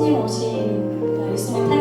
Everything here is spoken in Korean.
예수님 오신 그 예수님